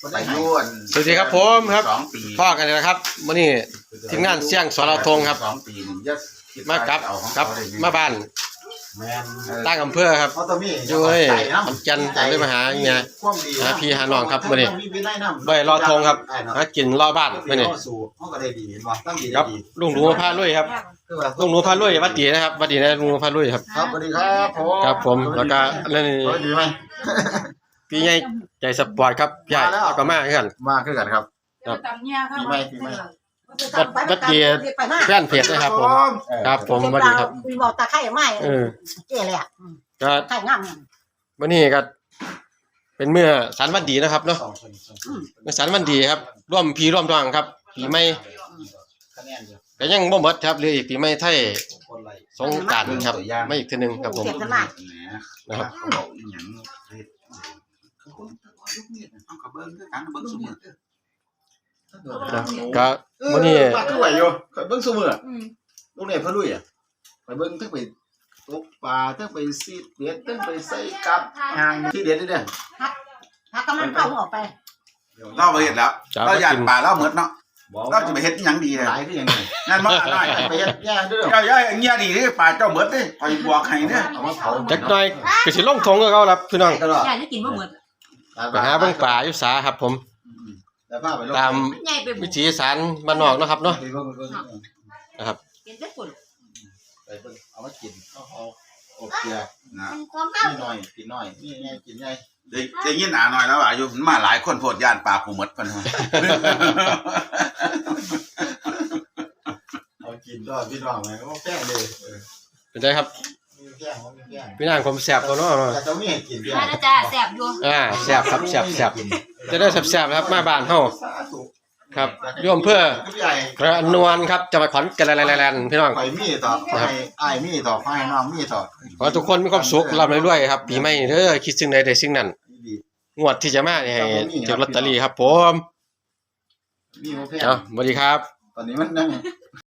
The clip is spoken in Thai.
ไปอยุ่นสวัสดีครับผมครับ สองปีพ่อกันเลยนะครับวันนี้ ทีมงานเสี่ยงสรทงครับ สองปีหนึ่งยัดคิดมากับเอของกับเขได้ไงมาบ้านแม่นเออตั้งอำเภอครับ เขาต้องมีอยู่เอ้ยขอนแก่นผมเลยมาหาเมียความดีหาพี่หาน้องครับมื้อนี้มีวินัยนำใบรอทงครับหากินรอบ้านมื่อนี้เข้าสู่เขาก็ได้ดีเห็นบ่ตั้งดีครับได้ดีลุงหนูพาลุยครับคือว่าลุงหนูพาลุยหวัดดีนะครับหวัดดีนะลุงหนูพาลุยครับ ครับสวัสดีครับผมครับผมแล้วก็นั่นสวัสดีไหม พี่ใหญ่ใจสปอร์ตครับใหญ่มาแล้วแล้วก็มาคือกัน มาขึ้นกันครับ ครับปีใหม่ปีใหม่ บัดเดียแฟนเพจนะครับผมครับผมสวัสดีครับ มีบอกตาไข่ไหมเออเจ๊เลยอะก็ไข่งามวันนี้ก็เป็นเมื่อสันวันดีนะครับเนาะสองคนสองคนเมื่อสันวันดีครับ ร่วมพี่ร่วมดวงครับปีใหม่คะแนนเดียวก็ยังบ่หมดครับเหลืออีกปีใหม่ไทยคนไรสงกรานต์ครับ ไม่อีกทีหนึงครับผม เจ็บกันมากนะครับ เขาบอกอีหยังเฮ็ดเขาคนตะกอนยกมีดน่ะเอา กระเบิ้งคือกันกระเบิ้งสมุนเด้อนะก็วันนี้มาคือไหวอยู่ข่อยเบิ่งซุมื้อลูกเนี่ยเพิ่นลุยอะไปเบิ่งทั้งไปตกปลาทั้งไปซีดเบ็ดทั้งไปใส่กับหางที่เด็ดนี่เด้อถ้าก็มันเข้าออกไปเราไปเฮ็ดแล้วจะเราไปอยากกินป่าเราเหมือนเนาะบอกเราจะไปเฮ็ดอีหยังดีเลยหลายคือหยังไงนั่นบ่ได้ไปเฮ็ดแย่เด้อเจ้าย่ายเงี้ยดีเด้ป่าเจ้าเหมือนเด้คอยบอกให้เด้อเอามาเผาจักหน่อยก็สิลงทงกับเขาครับพี่น้องตลอดใหญ่จะกินบ่หมด ไปหาเบิ่งป่าอยู่สาครับ ผม แล้วพาไปลงตาม ใหญ่ไปหมวิดถีอีสารบ้านนอกเนาะครับเนาะไปเบิ่งไปเบิ่งกินได้คนไปเบิ่งเอามากินเอาเอาโอเคนะความนี่หน่อยกินหน่อยนี่ไงกินไงได้ได้ยินหนาหน่อยแล้วว่าอยู่มาหลายคนโพดย่านป่าผู้หมดเพิ่นว่าเอากินด้วยพี่น้องไหมก็แป้งเลยเออเป็นไงครับมี แป้งมีแป้งพี่นางผมแซ่บตัวเนาะแต่ต้องมีให้กินด้วยมาแล้วจ้าแซ่บอยู่อ่าแซ่บครับแซ่บแซ่บจะได้แซ่บๆนะครับมาบ้านเฮาสาธุครับร่วมเพื่อพี่ใหญ่กระนวลครับจังหวัดขอนแก่นแลนด์พี่น้องข่อยมีต่อไอ้ไอ้มีต่อไอ้น้องมีต่อขอให้ทุกคนมีความสุขร่ำรวยๆครับ ปีใหม่เด้อคิดสิ่งใดได้สิ่งนั้นดีงวดที่จะมาเนี่ยให้ถูกลอตเตอรี่ครับผมมีโอแป้งเอาสวัสดีครับ ตอนนี้มันนั่ง